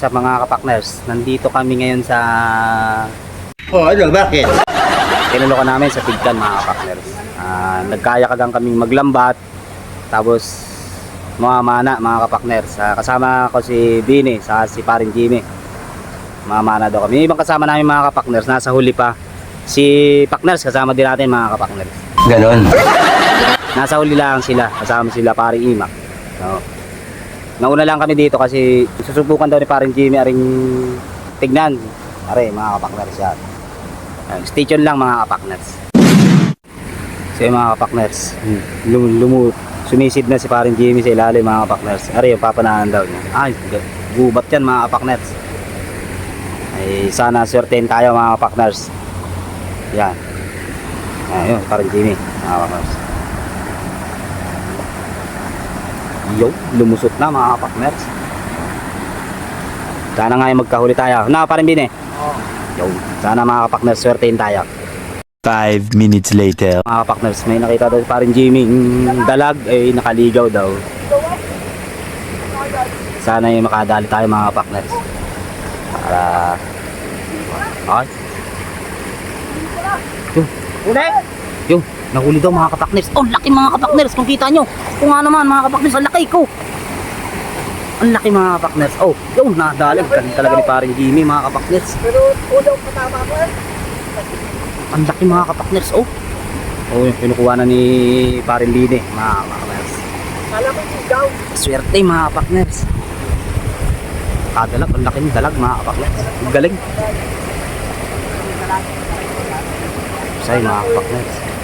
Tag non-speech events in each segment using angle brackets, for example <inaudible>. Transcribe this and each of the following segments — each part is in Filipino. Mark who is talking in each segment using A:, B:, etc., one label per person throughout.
A: Up mga kapakners? Nandito kami ngayon sa
B: Oh, ano, bakit?
A: tinulukan namin sa Tigkan mga kapakners. Ah, nagkaya kagang kaming maglambat. Tapos mamana mga kapakners. Ah, kasama ko si Bini, sa si Parin Jimmy. Mamana daw kami. Yung ibang kasama namin mga kapakners, nasa huli pa. Si Pakners, kasama din natin mga kapakners.
B: Ganon.
A: Nasa huli lang sila, kasama sila Paring Imak. So, nauna lang kami dito kasi susubukan daw ni Paring Jimmy aring tignan. Are, mga kapakners yan. Stay lang mga kapakners. So yung mga kapakners, lum, lumu, sumisid na si Paring Jimmy sa ilalim mga kapakners. Are, yung papanahan daw niya. Ay, gubat yan mga kapakners. Ay, sana swertein tayo mga kapakners. Yan. Ayun, Paring Jimmy, mga kapakners. Yo, lumusot na mga kapakners. Sana nga yung magkahuli tayo. Na, parang bine. Yo, sana mga kapakners, swertein tayo.
C: Five minutes later.
A: Mga kapakners, may nakita daw si parang Jimmy. yung dalag ay nakaligaw daw. Sana yung makadali tayo mga kapakners. Para... Ay. Yo,
B: Ulit?
A: yo, nahuli daw mga kapakners. Oh, laki mga kapakners. Kung kita nyo. Kung nga naman mga kapakners, ang laki ko. Ang laki mga kapakners. Oh, yun, nadalag. Galing talaga ni parang Jimmy mga kapakners.
B: Pero udaw patama ko eh.
A: Ang laki mga kapakners, oh. Oh, yung kinukuha na ni Parin Line, mga kapakners.
B: Kala ko sigaw.
A: Swerte mga kapakners. Kadalag, ang laki ng dalag mga kapakners. Ang galing. Say mga kapakners.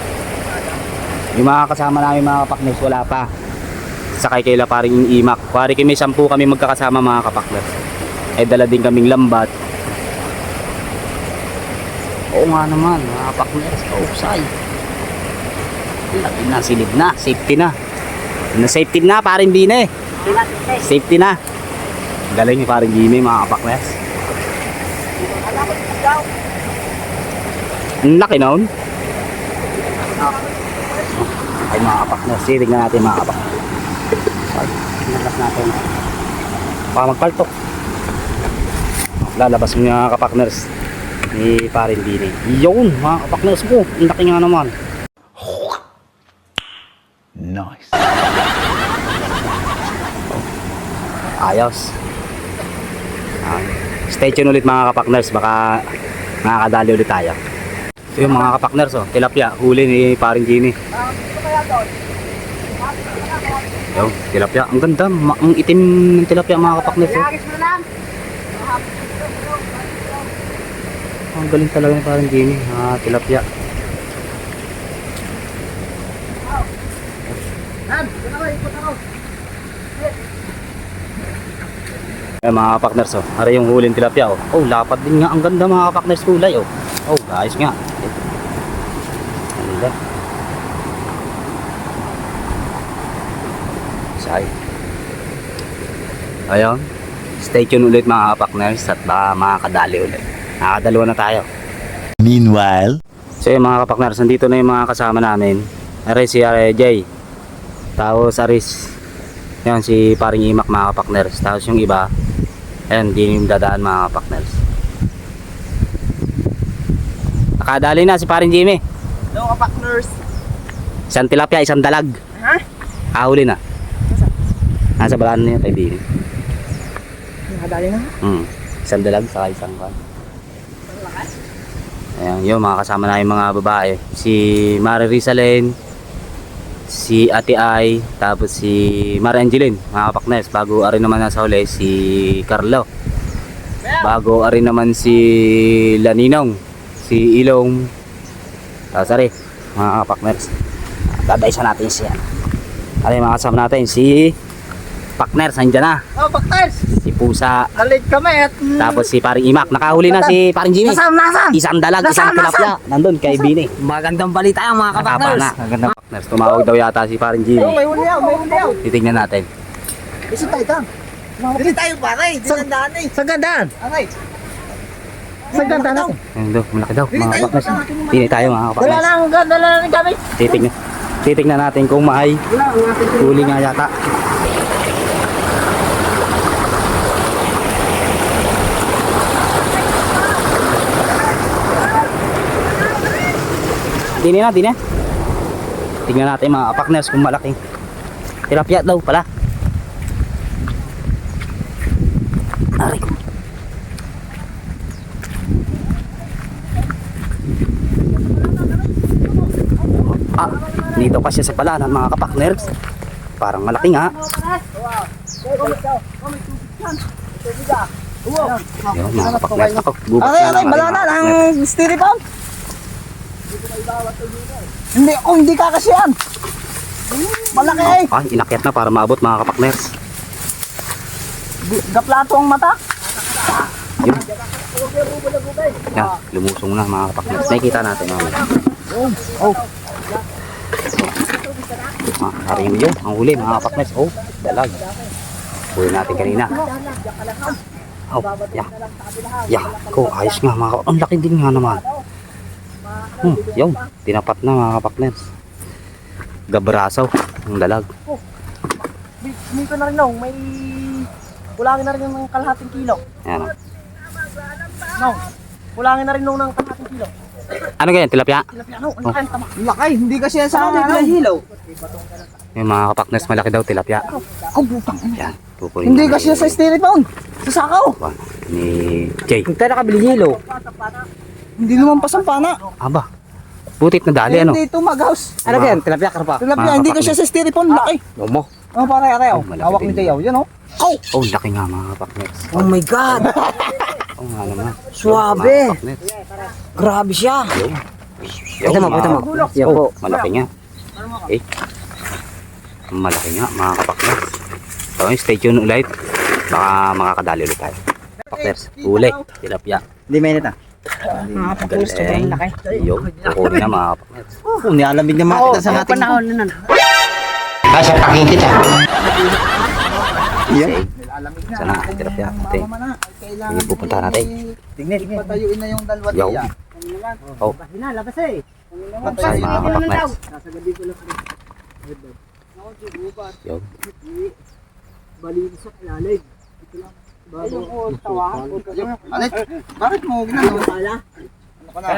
A: Yung mga kasama namin mga kapakners, wala pa. Sakay kaila paring imak. Pari kami sampu kami magkakasama mga kapakners. Eh dala din kaming lambat. Oo nga naman, mga kapakners. Kaupsay. Lagi na, silid na, safety na. Na safety na, paring bine. Safety na. Galing ni paring Jimmy, mga kapakners. Ang laki noon. Ay mga kapakners, sirig na natin mga kapakners. Ay, Nalas natin. Baka magpaltok. Lalabas mo yung mga kapakners ni paring bine. Yun, mga kapakners ko. Ang laki nga naman.
C: Nice.
A: Ayos. Stay tuned ulit mga kapakners. Baka makakadali ulit tayo. Ito yung mga kapakners, oh, tilapia. Huli ni paring Jimmy. Yung tilapia. Ang ganda. Ma- ang itim ng tilapia mga kapakners. Oh. Ang galing talaga ni paring Jimmy. Ah, tilapia. Eh, mga kapakners, oh. Ara yung huli ng tilapia, oh. Oh, lapad din nga. Ang ganda mga kapakners kulay, oh. Oh, guys nga. Ang ganda. Say. Ayun. Stay tuned ulit mga kapakners at baka makakadali ulit. Nakakadalawa na tayo.
C: Meanwhile.
A: So yung mga kapakners, nandito na yung mga kasama namin. Aris si RJ. Tapos Aris. Yan si paring imak mga kapakners. Tapos yung iba, ayun, di yung dadaan mga kapakners. Nakadali na si paring Jimmy.
B: Hello, kapak nurse.
A: Isang tilapia, isang dalag.
B: Ha?
A: Kahuli na. Nasa balaan niya kay Bini.
B: Nakadali na.
A: Hmm. Isang dalag saka isang kan. Ayan, yun, mga kasama na yung mga babae. Si Mari Rizalen, si Ate Ay, tapos si Mari Angeline, mga kapaknes. Bago arin naman nasa huli, si Carlo. Bago arin naman si Laninong, si Ilong. Tapos ari, mga kapakners. Dadaisa natin siya. Ari, mga kasama natin, si Pakners, nandiyan na.
B: Oh, Pakters.
A: Si Pusa,
B: Nalit kami at... mm,
A: tapos si paring Imak, nakahuli na si paring Jimmy.
B: Nasaan, nasaan?
A: Isang dalag, isang
B: Nasaan,
A: tilapia. Nandun kay Bini.
B: Magandang balita yan mga
A: Nakapa na. Magandang partners. Tumawag daw yata si paring Jimmy.
B: Oh, may huli ako, may huli ako.
A: Titignan natin.
B: Isi tayo tam. Isi tayo pare, dinandaan eh. Sa gandaan? Aray. Sa gandaan ako.
A: Ayun daw, malaki daw mga partners. Pini tayo mga
B: Dala
A: partners.
B: lang, dala lang kami.
A: Titignan. Titignan natin kung may huli nga yata. Dini na, dini na. Tingnan natin mga partners kung malaking tilapia daw pala. Aray ko. Ah, dito pa siya sa palanan mga kapakners. Parang malaki nga. Yun, mga kapakners. Ako,
B: Aray, aray, balanan
A: mga kapakners.
B: styrofoam. Hindi, oh, hindi kakasyan. Malaki eh.
A: Ay, inakyat na para maabot mga kapakners.
B: Gaplato ang mata.
A: Yun. Yan, lumusong na mga kapakners. Nakikita natin mamaya.
B: Oh,
A: Ah, hari mo yun. Ang huli mga kapakners. Oh, dalag. Huli natin kanina. Oh, yeah. Yeah, ko ayos nga mga kapakners. Ang laki din nga naman. Hmm, yun. Tinapat na mga kapakners. Gabrasaw. Ang dalag.
B: Hindi ko na rin no, may kulangin na rin yung ng kalahating kilo.
A: Yan. oh.
B: No, kulangin na rin nung ng kalahating kilo.
A: Ano ganyan? Tilapia?
B: Tilapia, no, ang laki, tama. Laki, hindi kasi yan sa ano.
D: hilaw.
A: Yung mga kapakners malaki daw tilapia.
B: Oh, butang.
A: Yan. Kukunin
B: Hindi kasi yan sa
A: yung-
B: styrofoam. Sa sakaw.
A: Ni Jay.
D: Kung tayo nakabili hilaw.
B: Hindi naman pasampana.
A: Aba. Butit na dali ano?
B: Hindi ito mag-house.
D: Ano ba yan? Tilapia karpa.
B: Tilapia, hindi ko siya sa styrofoam. Laki. Oh, pare, pare, oh.
A: Oh, malaki
B: Hawak
A: din
B: ni Tayaw. Yan, oh. Oh,
A: Oh, laki nga mga kapakners.
D: Oh my God. <laughs>
A: Oo nga naman.
D: Suwabe. Grabe siya. Ito mo, ito mo. Yan po.
A: Oh, malaki nga. Eh. Malaki nga mga kapakners. So, stay tuned ulit. Baka makakadali ulit tayo. Kapakners, huli. Tilapia.
D: Hindi mainit ah.
A: Galing. Yung, kukunin na mga kapakners.
D: Oh, nialamig na makita sa ating.
A: Sige. Sana, tilapia. Ate,
B: kailangan
A: Sige, pupunta natin.
D: Tingnan, tingnan.
B: patayuin na yung dalawa niya.
A: Oh,
D: Hinalabas eh.
A: saan mga kapakners? Yung,
B: Alit, bakit mo ginano? Ano ka na?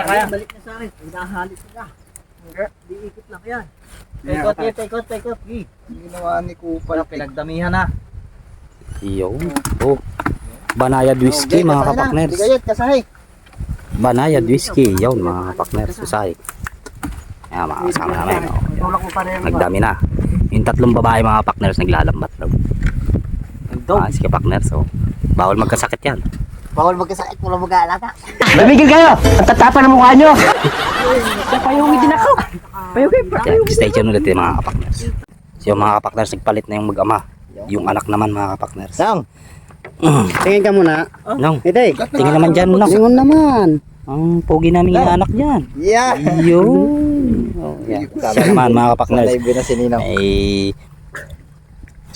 D: Kaya balik na sa akin. Hinahalit ka. Di ikot lang yan. Tekot, eh, tekot, tekot. Gi.
B: Ginawa ni Kupal.
D: Pinagdamihan na.
A: yung. Oh. Banayad whiskey mga kapakners.
B: Hindi kayat, kasahay.
A: Banayad whiskey. Yun mga kapakners. Susay. Ayan mga kasama namin. Oh. Nagdami na. Yung tatlong babae mga partners naglalambat daw.
D: Nagdog.
A: Ah, sige partners. Oh. Bawal magkasakit yan.
D: Bawal magkasakit. Wala mag-aalaga.
E: Mamigil kayo! Ang tatapa ng mukha nyo!
D: Payungi din ako. Payungi.
A: Kaya stay tuned ulit yung mga kapakners. So yung mga kapakners nagpalit na yung mag-ama. Yung anak naman mga kapakners.
E: Sang,
A: Mm. <clears throat>
E: tingin ka muna.
A: Nong,
E: Ito
A: tingin naman dyan nong.
E: Lingon naman.
A: Ang pogi namin yung anak dyan.
B: Yeah.
A: Yun. <laughs> Oh, yan. Siya naman mga kapakners. Ay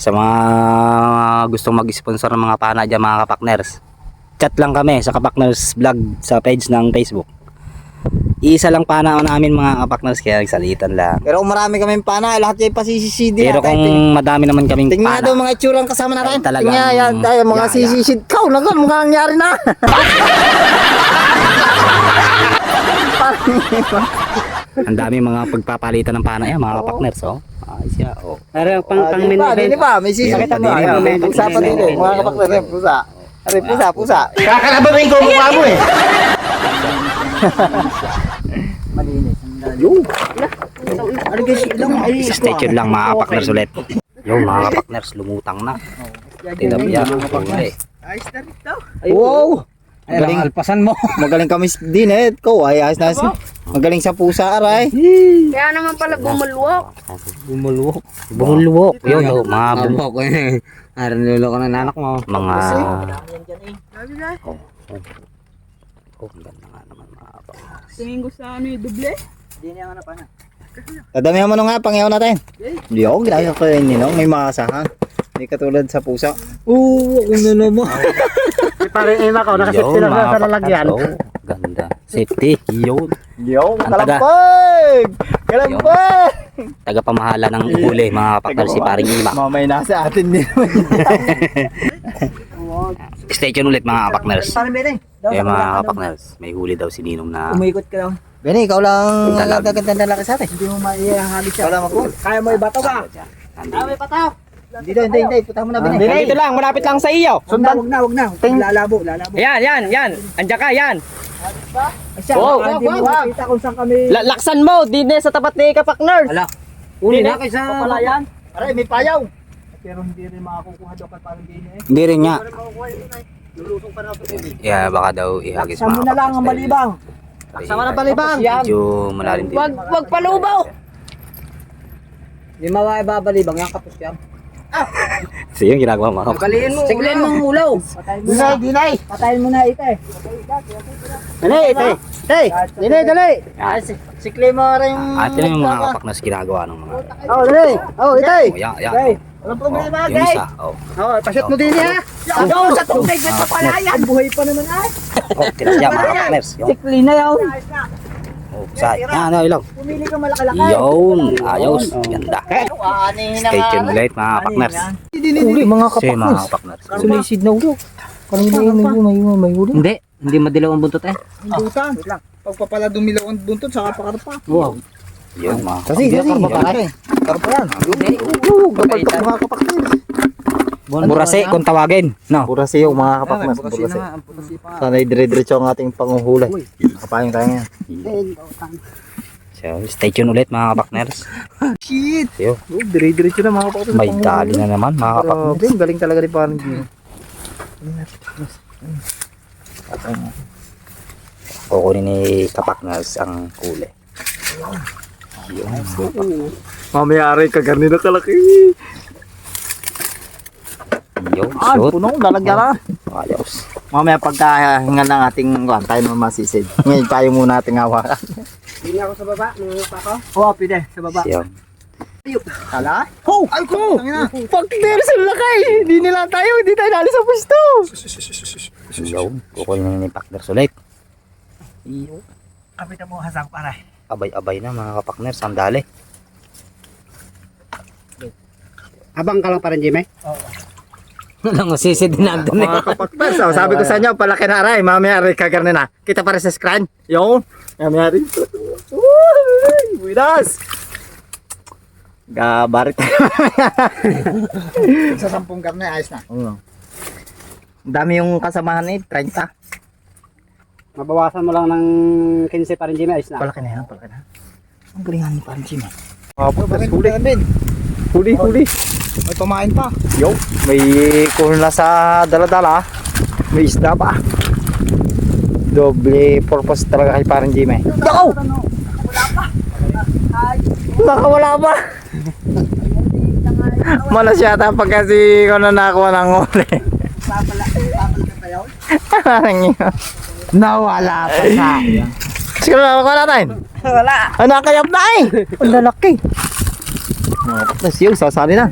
A: sa mga gustong mag-sponsor ng mga pana dyan mga kapakners chat lang kami sa kapakners vlog sa page ng Facebook isa lang pana namin mga kapakners kaya nagsalitan lang
B: Pero kung marami kaming pana, lahat yung pasisisid
A: pero kung madami naman kaming
B: Tingnan
A: pana
B: daw mga itsurang kasama natin.
A: Ay, talagang-
B: Tingnan yan, tayo mga
A: Yeah,
B: sisisid. Kau, nagon, mukhang nangyari na. <laughs>
A: ang dami mga pagpapalitan ng pana yan mga kapakners oh ayos yan oh
E: Pero pang
B: Ah,
E: pang main event.
B: pa, may.
A: Meron pa
B: Pusa
A: din,
B: pa din
A: meron
B: eh, mga kapakners, pusa. Ari, pusa, pusa.
E: Kakalabarin ko ang mukha mo eh! <laughs>
B: Ano guys, ilang ay
A: stay tuned lang mga kapakners ulit yung mga kapakners lumutang na tilapia huli
B: Wow!
D: Galing alpasan mo.
B: Magaling kami din eh. Ko, ay ayos na. Magaling sa pusa, aray.
F: Kaya naman pala bumulwak.
D: Bumulwok.
A: bumulwok yun oh, mga bum-
D: Abo ko eh. <laughs> Aran lulo ko ng anak mo.
A: mga
F: na,
A: oh, oh. oh ganda nga naman mga kapakners
F: tingin ko sa ano yung duble.
B: Dadamihan mo na nga, pangyaw natin. Hindi ako, ginagawa ko yun, Ninong. May makasahan. Hindi katulad sa pusa.
D: Oo, kung ano mo.
E: Parang ina ko, nakasit sila
A: mga
E: sa lalagyan.
A: ganda safety yun
B: Yo, kalampag! Kalampag!
A: tagapamahala ng huli mga kapakners si paring ima
B: Mamay nasa atin din. <laughs>
A: stay tuned ulit mga kapakners
D: Parang bere.
A: eh mga kapakners may huli daw si Ninong na
D: Umikot ka lang.
B: Beni, ikaw lang gagandang lalaki sa atin.
D: Hindi mo maihahalit siya.
B: Mag
D: Kaya mo ibato ka.
A: Nandito.
D: may pataw.
B: Hindi daw, hindi, hindi. Punta mo na, Beni.
D: Dito
E: lang, malapit lang sa iyo.
D: Sundan. Wag na, wag na. Lalabo, lalabo.
E: Yan, yan, yan. Andiyan ka, yan.
D: Siya,
E: Wow,
D: baka hindi mo makita kung saan kami.
E: La- laksan mo, di na sa tapat ni Kapak Nerd.
B: Ala.
E: Uli na kaysa...
D: Papalayan.
B: Aray, may payaw.
D: Pero hindi rin makakukuha daw kay parang gini eh.
A: Hindi rin nga.
D: Lulusong pa na ako.
A: Yeah, baka daw ihagis
D: Saan mo na lang ang malibang.
A: Sama
E: na balibang.
A: Medyo malalim din.
F: Wag, wag palubaw.
D: Hindi mawabalibang yan kapos yan. <laughs>
A: So yung ginagawa mo.
D: Kaliin mo.
F: Siglan mong ulaw.
D: Patayin mo na.
B: dinay.
D: Patayin mo na ito eh.
B: Dali, ite. Hey, dali, dali.
A: Yan.
B: Sikli mo rin.
A: At yun yung mga kapak na ginagawa ng mga...
B: Oh, dali. Oh, ite.
A: Oh, yan, yan.
B: Walang
A: Oh,
B: problema,
A: yung
B: guys.
A: isa. Oh,
B: Oh, pasyot mo din ha.
D: Doon sa tubig na sa palayan. Buhay pa naman ay.
A: oh kinasya mga. Yung,
D: Sikli na yun.
A: Oh, sa, yan, ano, ilong.
D: Pumili ka malaki-laki.
A: Yun, ayos. Ganda. Stay tuned ulit mga kapakners.
B: Huli, mga
A: Kasi mga kapakners.
B: Sumisid na ulo. Kanina yung may may may may huli.
E: Hindi, hindi madilaw ang buntot eh.
D: Butan. Pagpapala dumilaw ang buntot sa kapakarpa.
E: Wow.
A: Yun mga
B: Kasi, kasi. Karpa yan. Oo, kapaltok mga kapaknas.
E: Burase kung tawagin. No.
B: Burasi yung mga kapaknas. Burasi. Sana'y dire-diretso ang ating panguhulay. Kapayong tayo ngayon.
A: So, stay tuned ulit mga kapakners. <laughs>
B: Shit!
A: Yo,
B: Oh, dire-diretso na mga kapaknas.
A: may dali na naman mga kapakners.
B: Ang galing talaga ni parang Gino.
A: Kukunin ni kapakners ang huli.
B: Mamaya aray kagarni na kalaki.
A: Yun,
B: Ah, puno, lalagyan na.
A: Ayos.
B: Mamaya pagkahinga ng ating kwan, tayo naman masisid. Ngayon tayo muna ating hawakan.
D: Hindi ako sa baba. Pa ako. Oo, pide. Sa baba.
A: Yun.
B: Kala? Oh! Ay ko! Pag meron sa lakay! Hindi nila tayo, hindi tayo nali sa pwesto!
A: Yun, kukunin ni partners ulit.
D: Kapitan mo hasang para.
A: Abay-abay na mga kapakners, sandali.
E: Abang ka lang pa rin, Jimmy.
A: Walang masisid din nandun eh.
B: Mga kapakpas, oh, sabi ko sa inyo, palaki na aray, mamaya aray kagarni na. Kita para sa screen. Yung, mamaya rin. Uy, buidas! Gabarit tayo. <laughs>
D: Sa sampung karne, ayos na.
B: Oo. Ang dami yung kasamahan eh, 30.
E: Mabawasan mo lang ng 15 pa rin, Jimmy. Ayos na.
B: Palaki na yan, palaki na. Ang galingan ni Parang Jimmy. Apo, tas huli. Huli, huli.
D: May pamain pa.
B: Yo, may kuno na sa dala-dala. May isda pa. Doble purpose talaga kay Parang Jimmy. Dako! Baka wala pa. Malas yata pag kasi ko na nakuha ng uli. Parang yun. Nawala pa sa Siguro na nakuha natin.
D: Wala.
B: Ano nakakayap na eh. Ang lalaki. Tapos yung sasali na.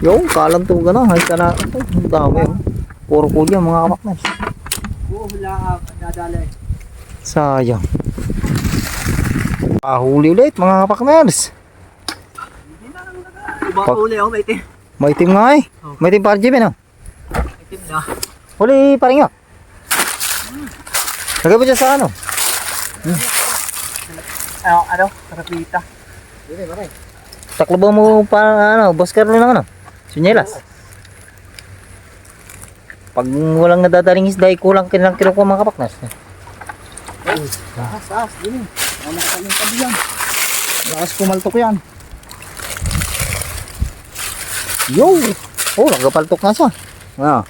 B: Yung kalang tuga na. Ka na. Ang dami yun. Puro kulya mga kapaknas.
D: Oo, hula. Dadali.
B: Sayang. Pahuli ulit mga kapakners.
D: Iba
B: Pag-
D: uli ako, may itim.
B: May itim nga eh. May itim para Jimmy no?
D: Itim na.
B: Huli pa rin nga. Lagay mo dyan sa ano?
D: Ano, ano? Karapita.
B: Taklobo mo pa ano, boss Carlo ng ano? Sunyelas. Pag walang nadadaling isda, ay kulang kinilang kilo ko mga kapaknas.
D: Taas, taas. Dini. Ano ka yung tabi yan? Lakas kumaltok yan.
B: Yo! Oh, nagapaltok nga siya. Ano?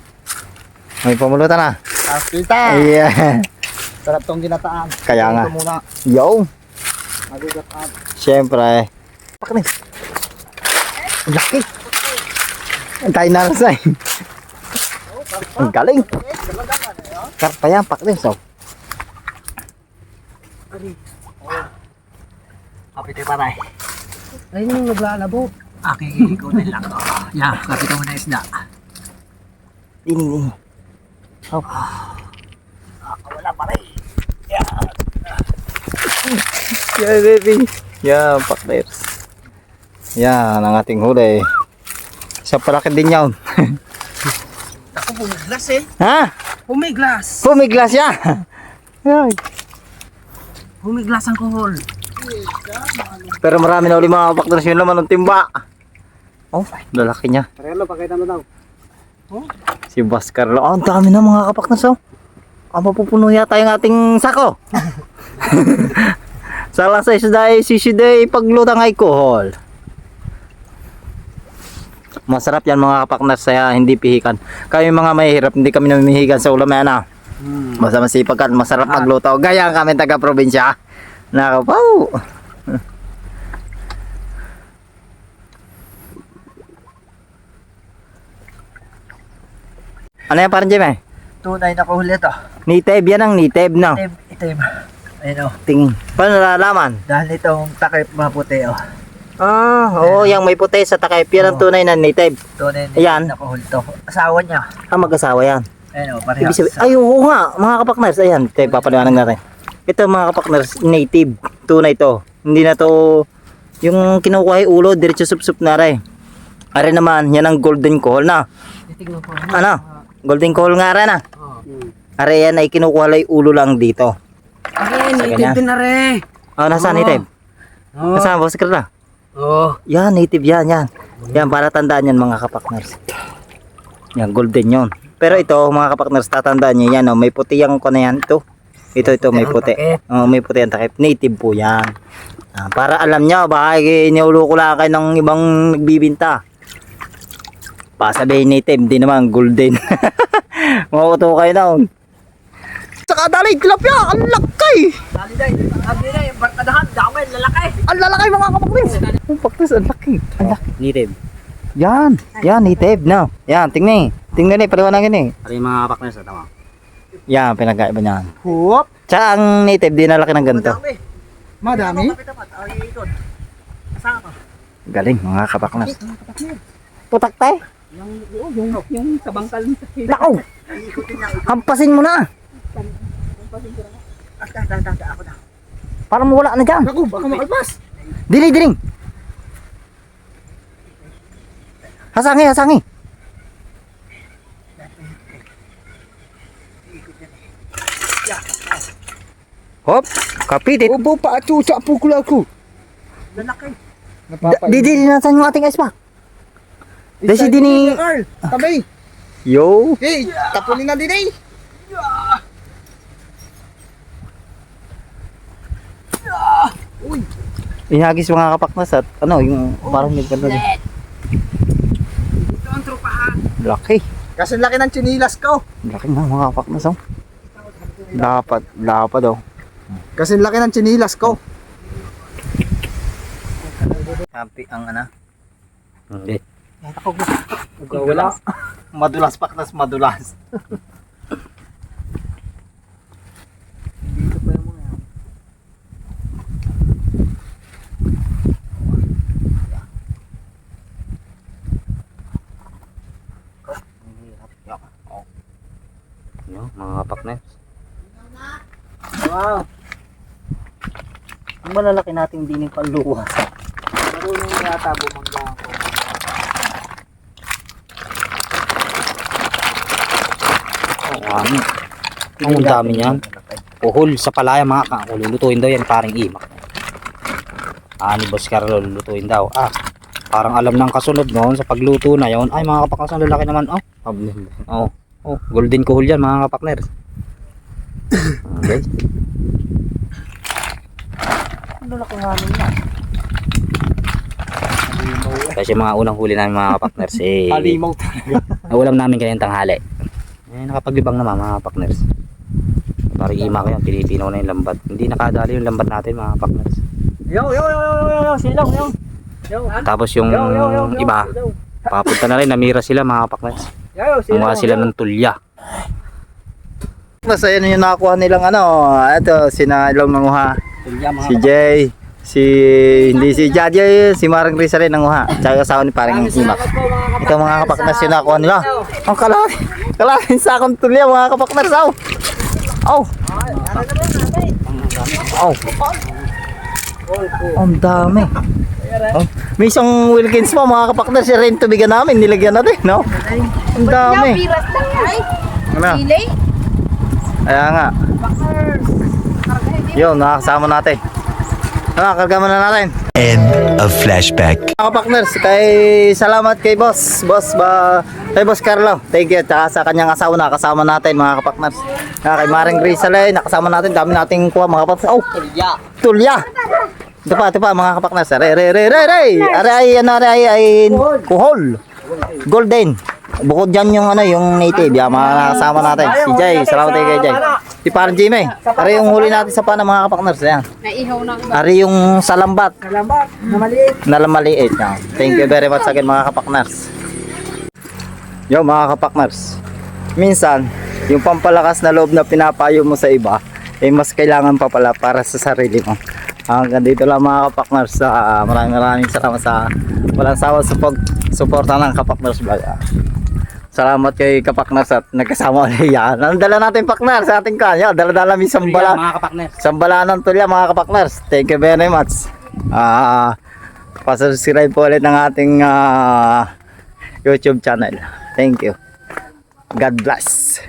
B: May pamulutan na.
D: Taas kita.
B: Ayan.
D: Sarap tong ginataan.
B: Kaya nga. Yo!
D: Magugat at.
B: Siyempre. Paknis. Ang laki. Ang tayo narasay. Ang galing. Karpa yan, paknis. Oh.
D: Kapit eh, paray. Ayun yung naglalabo. Aking ikaw na lang. Oh. Yeah, kapit mo na isda.
B: Dini, dini. Oh.
D: Wala paray.
B: Yeah, baby. Yan, paknis. Yan, ang ating huli. Sa palaki din yan. <laughs>
D: Ako, pumiglas eh.
B: ha?
D: Pumiglas.
B: Pumiglas siya. Yan.
D: Humiglas ang kohol.
B: Pero marami na uli mga kapakners yun naman ng timba. Oh, lalaki niya.
E: Parelo, pakita mo daw.
B: Si Bascar. Oh, ang dami na mga kapakners oh. Ang mapupuno yata yung ating sako. Salah <laughs> <laughs> sa isda ay sisiday paglutang ay kohol. Masarap yan mga kapakners saya hindi pihikan. Kami mga mahihirap hindi kami namihigan sa ulam yan ah. Basta masipag ka, masarap magluto. Gaya kami taga probinsya. Nakapaw. <laughs> Ano yan parang Jimmy?
D: Tunay na kohol ito.
B: Native yan ang native no.
D: Itim, itim. Ayun o.
B: Tingin. Paano nalalaman?
D: Dahil itong takip maputi o.
B: Ah, oo, yung may puti sa takip. Yan ang tunay na native.
D: Tunay na
B: Ayan.
D: na kohol to. Asawa niya.
B: Ah, mag-asawa yan.
D: Ayun o,
B: Ibig
D: parehas.
B: sabihin, ay oo nga, mga kapakners, ayan, ito papaliwanag natin. Ito mga kapakners, native, tunay to. Hindi na to, yung kinukuha yung ulo, diretso sup-sup na rin. Are naman, yan ang golden call na.
D: Titignan ko.
B: Ano? Golden call nga rin na.
D: Oh.
B: Are yan ay kinukuha lang yung ulo lang dito. Sa
D: native
B: kanya.
D: din na rin.
B: Oh, nasaan
D: Oo.
B: native?
D: Oo.
B: Nasaan, boss na?
D: Oo.
B: Yan, native yan, yan. Yan, para tandaan yan mga kapakners. Yan, golden yon. Pero ito, mga kapakners, tatandaan nyo yan, oh, may puti yung ko na yan, ito. Ito, ito, may puti. Oh, may puti ang takip. Native po yan. Ah, para alam nyo, baka iniulo ko lang kayo ng ibang nagbibinta. Pasabihin native, di naman, golden. <laughs> Makuto kayo na. Saka dali, tilapia, ang lakay!
D: Dali day, dali day, barkadahan, damay, lalaki.
B: Ang lalaki mga kapakners! Ang paktas, ang laki. Ang laki.
A: Native.
B: Yan, yan, native na. Yan, tingnan eh. Tingnan eh, paliwanagin eh.
A: Ari yung mga kapakners, tama.
B: Yan, pinagkaiba niyan.
E: Huwap.
B: Tsaka ang native, di nalaki ng ganito.
D: Madami.
E: Madami.
D: Tapat-tapat, ay ikot. Kasama.
B: Galing, mga kapaknas. Putak tayo.
D: Yung, yung, yung sa bangkal sa
B: Lakaw! Hampasin mo na!
D: Dah, dah, dah, ako na.
B: Para mawala na dyan.
E: Naku, baka makalpas.
B: Dili, diling! Hasangi, hasangi! Hop, kapitit.
E: Ubo pa at sa pukul ako.
D: Lalaki.
E: Napapa.
B: Di, di, nasan yung ating ice pack? Desi dini...
E: Tabi.
B: Yo!
E: Hey, tapulin na din
B: Inagis mga kapaknas at ano, yung parang may ganda din.
D: Ito ang tropahan.
B: Laki.
E: Kasi laki ng chinilas ko.
B: Laki nga mga kapaknas oh. Dapat, dapat oh.
E: Kasi laki ng chinilas ko.
B: Happy ang ano?
A: Hindi.
B: Wala. <laughs> Madulas paknas, madulas. <laughs>
A: mga kapakners.
B: Wow. Ang malalaki nating dining panluwas.
D: Marunong yata bumangga ako.
A: Oh, ano? Ang dami niyan. Uhol sa palaya mga ka. Lulutuin daw yan, parang imak. Ah, ni Boss Carlo, lulutuin daw. Ah, parang alam ng kasunod noon sa pagluto na yon. Ay, mga kapakners, ang lalaki naman. Oh, oh, oh, golden kuhol yan, mga kapakners. Okay.
B: Lalaki nga nun na.
A: Kasi yung mga unang huli namin mga kapakners, eh,
E: Halimaw talaga.
A: Nawalam namin kanyang tanghali. Eh, nakapaglibang naman mga partners. Parang ima ko yan, pinipinaw na yung lambat. Hindi nakadali yung lambat natin mga partners.
D: Yo, yo, yo, yo, yo, yo, silaw, yo. Yo,
A: Tapos yung
D: yo, yo, yo, yo,
A: iba, papunta na rin, namira sila mga partners. Kumuha sila ng tulya.
B: Mas ayan yung nakakuha nilang ano. Ito, sina ilang nanguha.
A: Mga
B: Si Jay. Si, hindi si Jay, si Marang Risa rin nanguha. Tsaka asawa ni parang Imak. Ito mga kapaknas yung nakakuha nila. Ang kalaki. Kalaki sa akong tulya mga kapaknas. Aw. Aw. Aw. Ang dami. Oh. May isang Wilkins pa mga kapaknas. Si rin tubigan namin. Nilagyan natin. No? Ang dami.
F: Piras lang ay.
B: Ano?
F: Sili.
B: Kaya nga.
F: Karga.
B: Yun, nakakasama natin. Nakakarga muna natin.
C: End of flashback.
B: Mga partners, kay salamat kay boss. Boss ba kay Boss Carlo. Thank you. Tsaka sa kanyang asawa na kasama natin mga kapakners. Kay Maring Grace Alay, nakasama natin. Dami nating kuha mga kapakners. Oh, tulya. Tulya. Ito pa, ito pa mga kapakners. Re, re, re, re, re. Are ay, ano, are ay, ay, kuhol. Golden. Bukod dyan yung ano, yung native. Yan, mga nakasama natin. Si Jay, salamat tayo kay Jay. Si Parang Jimmy. Are yung huli natin sa pana mga kapakners. Yan.
F: Naihaw na ako.
B: Are yung salambat
D: Salamat, na maliit.
B: na maliit. Yan. Thank you very much again mga kapakners. Yo mga kapakners. Minsan, yung pampalakas na loob na pinapayo mo sa iba, eh mas kailangan pa pala para sa sarili mo. Hanggang dito lang mga kapakners. sa maraming maraming salamat sa walang sawa sa pag-suporta ng kapakners vlog. ah. Salamat kay kapakners at nagkasama <laughs> ulit yan. Ang dala natin pakners sa ating kanya. Dala-dala may sambala.
A: mga kapakner.
B: Sambala ng tulya mga kapakners. Thank you very much. Ah, pasubscribe po ulit ng ating ah, YouTube channel. Thank you. God bless.